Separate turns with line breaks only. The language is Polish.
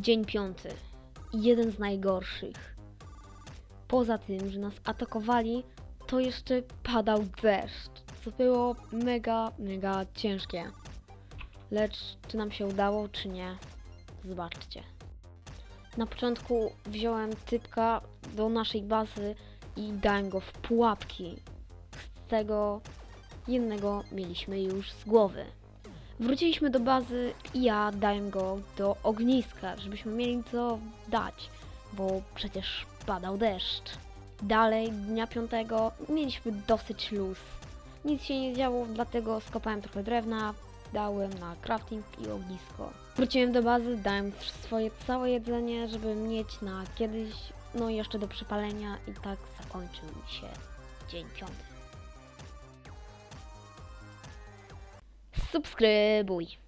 Dzień piąty. Jeden z najgorszych. Poza tym, że nas atakowali, to jeszcze padał deszcz, co było mega, mega ciężkie. Lecz czy nam się udało, czy nie, zobaczcie. Na początku wziąłem typka do naszej bazy i dałem go w pułapki. Z tego jednego mieliśmy już z głowy. Wróciliśmy do bazy i ja dałem go do ogniska, żebyśmy mieli co dać, bo przecież padał deszcz. Dalej, dnia piątego, mieliśmy dosyć luz. Nic się nie działo, dlatego skopałem trochę drewna, dałem na crafting i ognisko. Wróciłem do bazy, dałem swoje całe jedzenie, żeby mieć na kiedyś, no jeszcze do przypalenia i tak zakończył się dzień piąty. subscribuj.